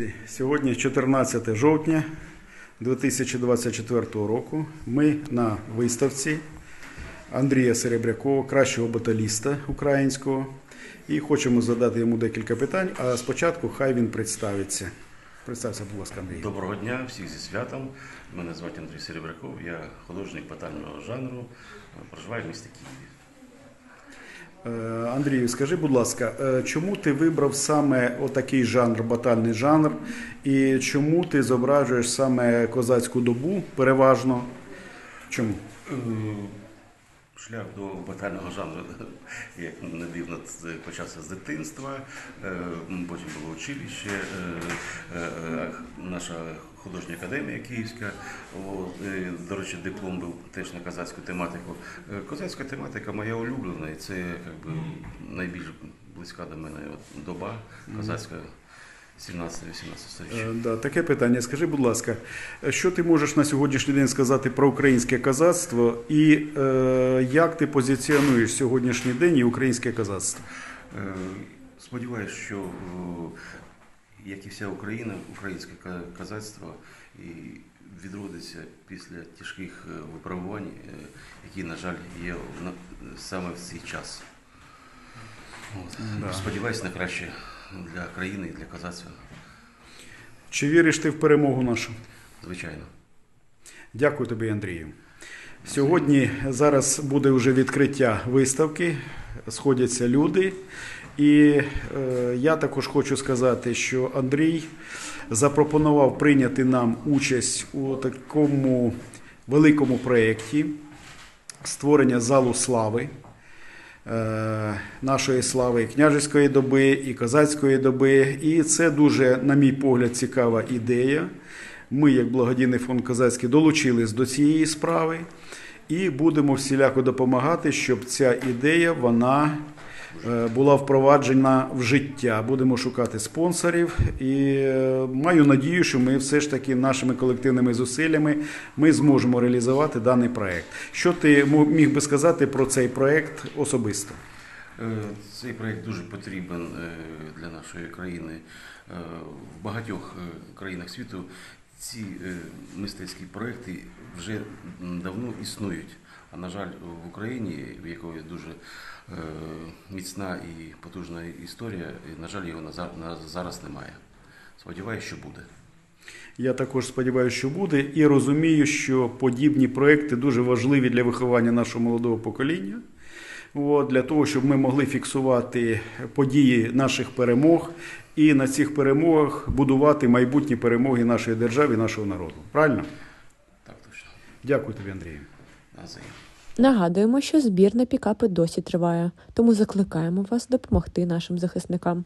Друзі, сьогодні 14 жовтня 2024 року. Ми на виставці Андрія Серебрякова, кращого баталіста українського. І хочемо задати йому декілька питань. А спочатку хай він представиться. Представся, будь ласка, Андрій. Доброго дня, всіх зі святом. Мене звати Андрій Серебряков, я художник батального жанру, проживаю в місті Києві. Е, Андрію, скажи, будь ласка, е, чому ти вибрав саме отакий жанр, батальний жанр, і чому ти зображуєш саме козацьку добу переважно? Чому? Е, Шлях до батального жанру, як не дивно, почався з дитинства, потім було училище, наша художня академія київська. От, До речі, диплом був теж на козацьку тематику. Е, Козацька тематика моя улюблена, і це якби, найбільш близька до мене от, доба козацька 17-18 століття. Е, Да, таке питання. Скажи, будь ласка, що ти можеш на сьогоднішній день сказати про українське козацтво і е, як ти позиціонуєш сьогоднішній день і українське козацтво? Е, Сподіваюсь, що як і вся Україна, українське козацтво і відродиться після тяжких е, випробувань, е, які, на жаль, є саме в цей час. От. Да. Сподіваюсь на краще для країни і для козацтва, Чи віриш ти в перемогу нашу? звичайно. Дякую тобі, Андрію. Сьогодні зараз буде вже відкриття виставки, сходяться люди. І е, я також хочу сказати, що Андрій запропонував прийняти нам участь у такому великому проєкті створення залу слави. е, Нашої слави і княжеської доби, і козацької доби. І це дуже, на мій погляд, цікава ідея. Ми, як благодійний фонд Козацький, долучились до цієї справи і будемо всіляко допомагати, щоб ця ідея вона була впроваджена в життя. Будемо шукати спонсорів і е, маю надію, що ми все ж таки нашими колективними зусиллями ми зможемо реалізувати даний проект. Що ти міг би сказати про цей проект особисто? Е, Цей проєкт дуже потрібен е, для нашої країни. Е, В багатьох е, країнах світу ці е, мистецькі проекти вже давно існують. А на жаль, в Україні, в якої дуже е, міцна і потужна історія, на жаль, його зараз немає. Сподіваюсь, що буде. Я також сподіваюся, що буде, і розумію, що подібні проекти дуже важливі для виховання нашого молодого покоління. От, для того, щоб ми могли фіксувати події наших перемог і на цих перемогах будувати майбутні перемоги нашої держави нашого народу. Правильно? Так точно. Дякую тобі, Андрію. Нагадуємо, що збір на пікапи досі триває, тому закликаємо вас допомогти нашим захисникам.